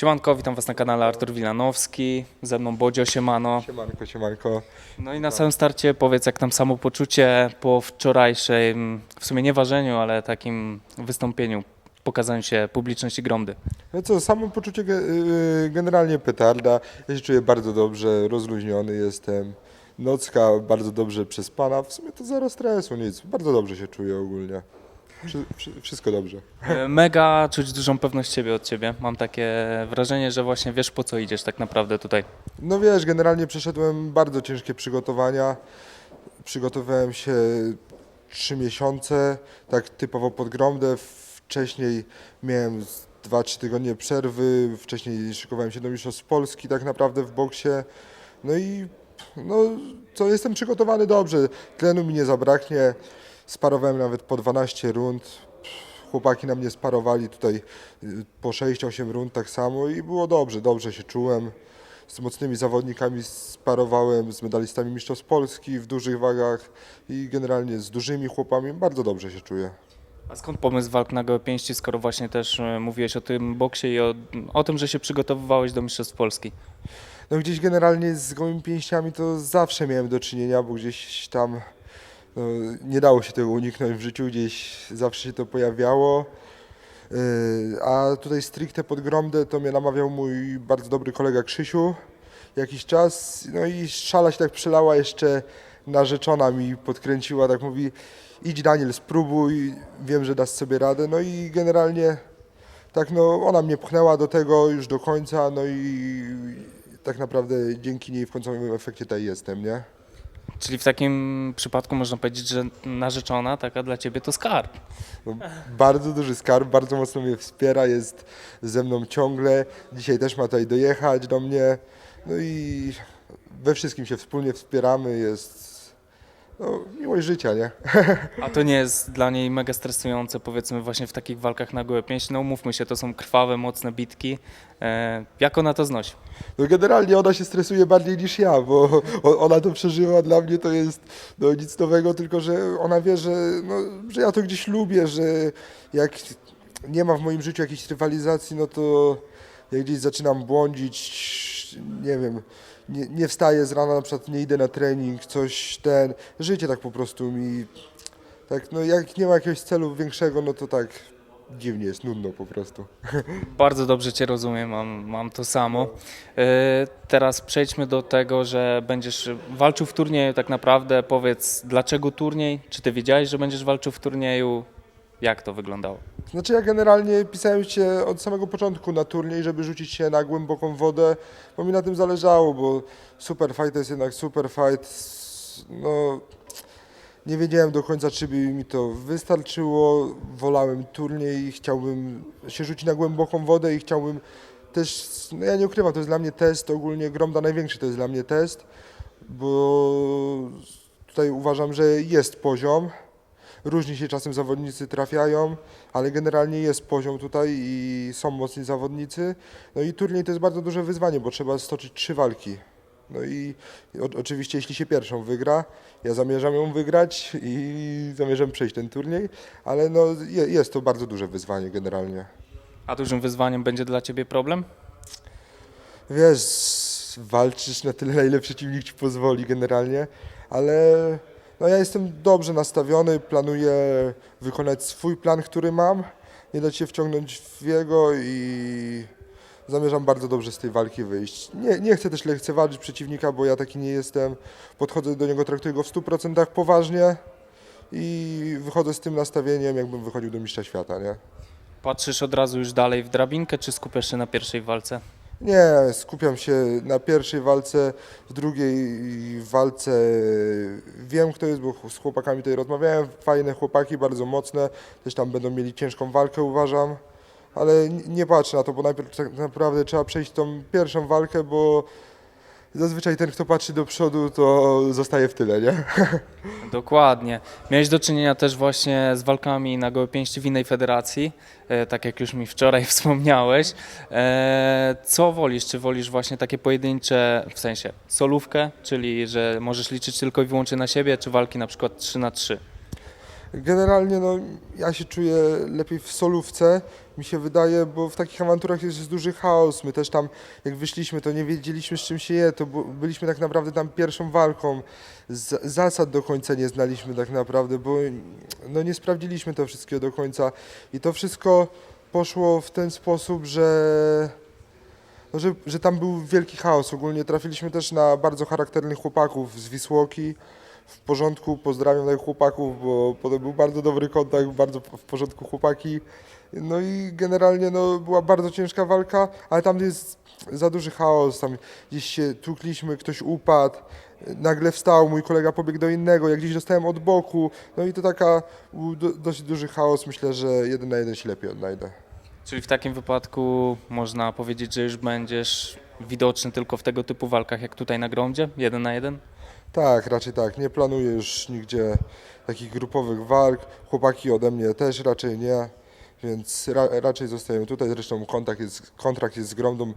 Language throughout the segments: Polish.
Siemanko, witam Was na kanale Artur Wilanowski, ze mną Bodzio Siemano. Siemanko, siemanko. No i na samym starcie powiedz, jak tam samopoczucie po wczorajszym, w sumie nie ważeniu, ale takim wystąpieniu, pokazaniu się publiczności Gromdy. No co, samo poczucie ge- yy, generalnie petarda. Ja się czuję bardzo dobrze, rozluźniony jestem. Nocka bardzo dobrze przespana. W sumie to zero stresu, nic. Bardzo dobrze się czuję ogólnie. Wszy- wszy- wszystko dobrze. E, Mega czuć dużą pewność siebie od Ciebie. Mam takie wrażenie, że właśnie wiesz po co idziesz tak naprawdę tutaj. No wiesz, generalnie przeszedłem bardzo ciężkie przygotowania. Przygotowałem się trzy miesiące, tak typowo pod Gromdę. Wcześniej miałem 2-3 tygodnie przerwy, wcześniej szykowałem się do Mistrzostw Polski tak naprawdę w boksie. No i no, co, jestem przygotowany dobrze, tlenu mi nie zabraknie. Sparowałem nawet po 12 rund. Chłopaki na mnie sparowali tutaj y, po 6-8 rund tak samo i było dobrze, dobrze się czułem. Z mocnymi zawodnikami sparowałem, z medalistami Mistrzostw Polski w dużych wagach i generalnie z dużymi chłopami bardzo dobrze się czuję. A skąd pomysł walk na gołe pięści, skoro właśnie też e, mówiłeś o tym boksie i o, o tym, że się przygotowywałeś do Mistrzostw Polski? No gdzieś generalnie z gołymi pięściami to zawsze miałem do czynienia, bo gdzieś tam no, nie dało się tego uniknąć w życiu, gdzieś zawsze się to pojawiało. Yy, A tutaj stricte pod Gromdę to mnie namawiał mój bardzo dobry kolega Krzysiu jakiś czas. No i szala się tak przelała jeszcze narzeczona mi podkręciła, tak mówi idź Daniel spróbuj, wiem, że dasz sobie radę. No i generalnie tak no ona mnie pchnęła do tego już do końca, no i tak naprawdę dzięki niej w końcowym efekcie tutaj jestem, nie? Czyli w takim przypadku można powiedzieć, że narzeczona taka dla ciebie to skarb. No, bardzo duży skarb, bardzo mocno mnie wspiera, jest ze mną ciągle. Dzisiaj też ma tutaj dojechać do mnie. No i we wszystkim się wspólnie wspieramy, jest no, miłość życia, nie? A to nie jest dla niej mega stresujące, powiedzmy, właśnie w takich walkach na gołe pięści. No umówmy się, to są krwawe, mocne bitki. E, jak ona to znosi? No generalnie ona się stresuje bardziej niż ja, bo ona to przeżyła, dla mnie to jest no, nic nowego, tylko że ona wie, że, no, że ja to gdzieś lubię, że jak nie ma w moim życiu jakiejś rywalizacji, no to jak gdzieś zaczynam błądzić, nie wiem, nie, nie wstaję z rana, na przykład nie idę na trening, coś ten, życie tak po prostu mi, tak, no jak nie ma jakiegoś celu większego, no to tak dziwnie jest, nudno po prostu. Bardzo dobrze Cię rozumiem, mam, mam to samo. E, teraz przejdźmy do tego, że będziesz walczył w turnieju tak naprawdę. Powiedz, dlaczego turniej? Czy Ty wiedziałeś, że będziesz walczył w turnieju? Jak to wyglądało? Znaczy ja generalnie pisałem się od samego początku na turniej, żeby rzucić się na głęboką wodę, bo mi na tym zależało, bo super fight jest jednak super fight. No, nie wiedziałem do końca, czy by mi to wystarczyło. Wolałem turniej i chciałbym się rzucić na głęboką wodę i chciałbym też, no ja nie ukrywam, to jest dla mnie test, ogólnie Gromda największy to jest dla mnie test, bo tutaj uważam, że jest poziom. Różni się czasem zawodnicy trafiają, ale generalnie jest poziom tutaj i są mocni zawodnicy. No i turniej to jest bardzo duże wyzwanie, bo trzeba stoczyć trzy walki. No i o, oczywiście jeśli się pierwszą wygra, ja zamierzam ją wygrać i zamierzam przejść ten turniej, ale no je, jest to bardzo duże wyzwanie generalnie. A dużym wyzwaniem będzie dla Ciebie problem? Wiesz, walczysz na tyle, na ile przeciwnik ci pozwoli generalnie, ale no ja jestem dobrze nastawiony, planuję wykonać swój plan, który mam, nie dać się wciągnąć w jego i zamierzam bardzo dobrze z tej walki wyjść. Nie, nie chcę też lekceważyć przeciwnika, bo ja taki nie jestem. Podchodzę do niego, traktuję go w 100% poważnie i wychodzę z tym nastawieniem, jakbym wychodził do mistrza świata, nie? Patrzysz od razu już dalej w drabinkę, czy skupiasz się na pierwszej walce? Nie, skupiam się na pierwszej walce, w drugiej walce wiem kto jest, bo z chłopakami tutaj rozmawiałem, fajne chłopaki, bardzo mocne, też tam będą mieli ciężką walkę uważam, ale nie patrzę na to, bo najpierw tak naprawdę trzeba przejść tą pierwszą walkę, bo zazwyczaj ten kto patrzy do przodu to zostaje w tyle, nie? Dokładnie. Miałeś do czynienia też właśnie z walkami na gołe pięści w innej federacji, e, tak jak już mi wczoraj wspomniałeś. E, co wolisz? Czy wolisz właśnie takie pojedyncze, w sensie solówkę, czyli że możesz liczyć tylko i wyłącznie na siebie, czy walki na przykład 3 na 3 Generalnie no, ja się czuję lepiej w solówce, mi się wydaje, bo w takich awanturach jest duży chaos. My też tam, jak wyszliśmy, to nie wiedzieliśmy z czym się je, to byliśmy tak naprawdę tam pierwszą walką. Z, zasad do końca nie znaliśmy tak naprawdę, bo no, nie sprawdziliśmy to wszystkiego do końca. I to wszystko poszło w ten sposób, że, no, że, że tam był wielki chaos. Ogólnie trafiliśmy też na bardzo charakternych chłopaków z Wisłoki. W porządku, pozdrawiam tych chłopaków, bo potem był bardzo dobry kontakt, bardzo w porządku chłopaki. No i generalnie no, była bardzo ciężka walka, ale tam jest za duży chaos, tam gdzieś się tłukliśmy, ktoś upadł, nagle wstał, mój kolega pobiegł do innego, ja gdzieś dostałem od boku, no i to taka do, dość duży chaos, myślę, że jeden na jeden się lepiej odnajdę. Czyli w takim wypadku można powiedzieć, że już będziesz widoczny tylko w tego typu walkach jak tutaj na gromdzie, jeden na jeden? Tak, raczej tak. Nie planuję już nigdzie takich grupowych walk. Chłopaki ode mnie też raczej nie, więc ra, raczej zostaję tutaj. Zresztą kontrakt jest, kontrakt jest z Gromdą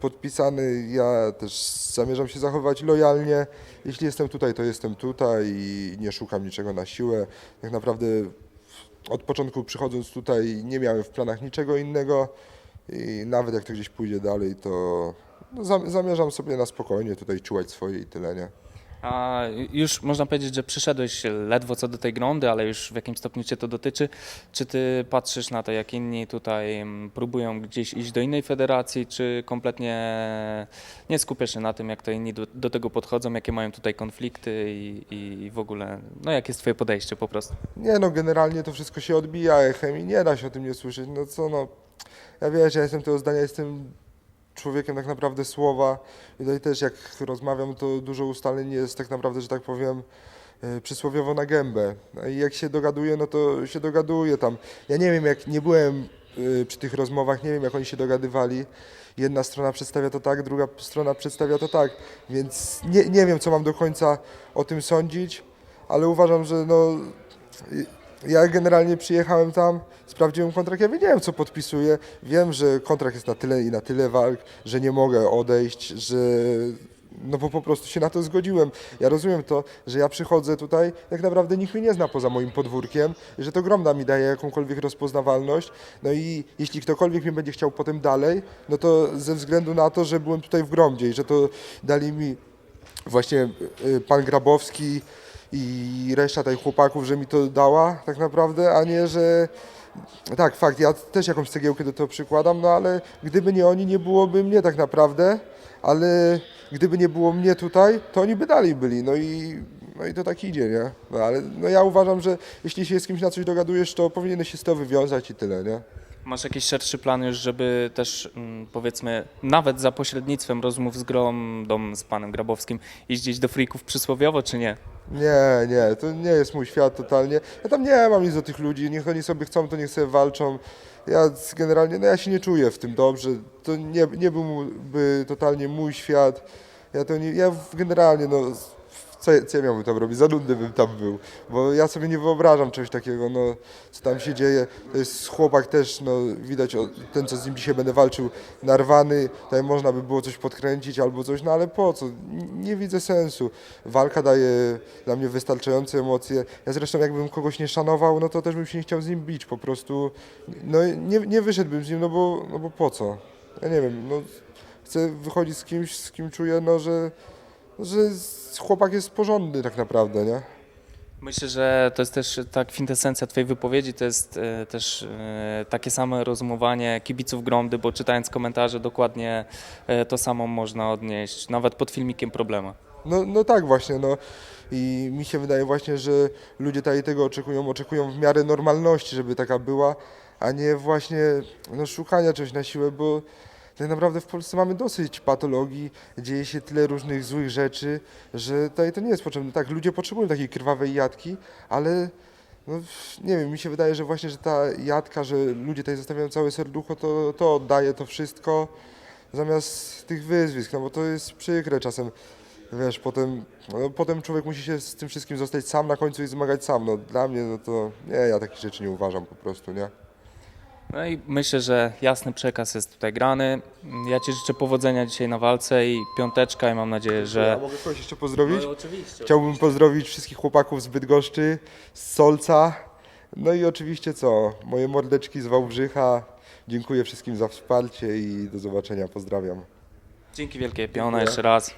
podpisany. Ja też zamierzam się zachowywać lojalnie. Jeśli jestem tutaj, to jestem tutaj i nie szukam niczego na siłę. Tak naprawdę od początku przychodząc tutaj nie miałem w planach niczego innego i nawet jak to gdzieś pójdzie dalej, to no, zam- zamierzam sobie na spokojnie tutaj czułać swoje i tyle, nie? A już można powiedzieć, że przyszedłeś ledwo co do tej grądy, ale już w jakimś stopniu Cię to dotyczy. Czy Ty patrzysz na to, jak inni tutaj mm, próbują gdzieś iść do innej federacji, czy kompletnie nie skupiasz się na tym, jak to inni do, do tego podchodzą, jakie mają tutaj konflikty i, i w ogóle, no jak jest Twoje podejście po prostu? Nie no, generalnie to wszystko się odbija echem i nie da się o tym nie słyszeć. No co no, ja wiesz, ja jestem tego zdania, jestem człowiekiem tak naprawdę słowa i tutaj też jak rozmawiam, to dużo ustaleń jest tak naprawdę, że tak powiem, e, przysłowiowo na gębę. I jak się dogaduję, no to się dogaduję tam. Ja nie wiem, jak nie byłem e, przy tych rozmowach, nie wiem, jak oni się dogadywali. Jedna strona przedstawia to tak, druga strona przedstawia to tak, więc nie, nie wiem, co mam do końca o tym sądzić, ale uważam, że no, ja generalnie przyjechałem tam, sprawdziłem kontrakt, ja wiedziałem co podpisuję. Wiem, że kontrakt jest na tyle i na tyle walk, że nie mogę odejść, że no bo po prostu się na to zgodziłem. Ja rozumiem to, że ja przychodzę tutaj, tak naprawdę nikt mnie nie zna poza moim podwórkiem, że to Gromda mi daje jakąkolwiek rozpoznawalność. No i jeśli ktokolwiek mnie będzie chciał potem dalej, no to ze względu na to, że byłem tutaj w Gromdzie i że to dali mi właśnie y, pan Grabowski i reszta tych chłopaków, że mi to dała tak naprawdę, a nie, że tak, fakt, ja też jakąś cegiełkę do tego przykładam, no ale gdyby nie oni, nie byłoby mnie tak naprawdę, ale gdyby nie było mnie tutaj, to oni by dalej byli, no i, no i to tak idzie, nie? No ale no ja uważam, że jeśli się z kimś na coś dogadujesz, to powinieneś się z tego wywiązać i tyle, nie? Masz jakiś szerszy plan już, żeby też mm, powiedzmy nawet za pośrednictwem rozmów z Gromdą, z panem Grabowskim gdzieś do frików przysłowiowo, czy nie? Nie, nie, to nie jest mój świat totalnie. Ja tam nie mam nic do tych ludzi, niech oni sobie chcą, to niech sobie walczą. Ja generalnie, no ja się nie czuję w tym dobrze. To nie, nie byłby totalnie mój świat. Ja to nie, ja generalnie, no, co, co ja miałbym tam robić? Za nudny bym tam był, bo ja sobie nie wyobrażam czegoś takiego, no, co tam się dzieje. To jest chłopak też, no, widać, o, ten, co z nim dzisiaj będę walczył, narwany, tutaj można by było coś podkręcić albo coś, no ale po co? Nie widzę sensu. Walka daje dla mnie wystarczające emocje. Ja zresztą jakbym kogoś nie szanował, no to też bym się nie chciał z nim bić, po prostu, no, nie, nie wyszedłbym z nim, no bo, no bo po co? Ja nie wiem, no, chcę wychodzić z kimś, z kim czuję, no, że, że chłopak jest porządny tak naprawdę, nie? Myślę, że to jest też ta kwintesencja Twojej wypowiedzi, to jest e, też e, takie same rozumowanie kibiców Gromdy, bo czytając komentarze dokładnie e, to samo można odnieść, nawet pod filmikiem problema. No, no tak właśnie, no i mi się wydaje właśnie, że ludzie tutaj tego oczekują, oczekują w miarę normalności, żeby taka była, a nie właśnie no, szukania czegoś na siłę, bo tak naprawdę w Polsce mamy dosyć patologii, dzieje się tyle różnych złych rzeczy, że tutaj to nie jest potrzebne. Tak, ludzie potrzebują takiej krwawej jatki, ale no, nie wiem, mi się wydaje, że właśnie, że ta jatka, że ludzie tutaj zostawiają całe serducho, to, to oddaje to wszystko zamiast tych wyzwisk, no bo to jest przykre czasem. Wiesz, potem, no, potem człowiek musi się z tym wszystkim zostać sam na końcu i zmagać sam. No, dla mnie no to nie, ja takich rzeczy nie uważam po prostu, nie? No i myślę, że jasny przekaz jest tutaj grany. Ja Ci życzę powodzenia dzisiaj na walce i piąteczka i mam nadzieję, A że... mogę kogoś jeszcze pozdrowić? No, oczywiście. Chciałbym pozdrowić wszystkich chłopaków z Bydgoszczy, z Solca, No i oczywiście co, moje mordeczki z Wałbrzycha. Dziękuję wszystkim za wsparcie i do zobaczenia, pozdrawiam. Dzięki wielkie, Piona, jeszcze raz.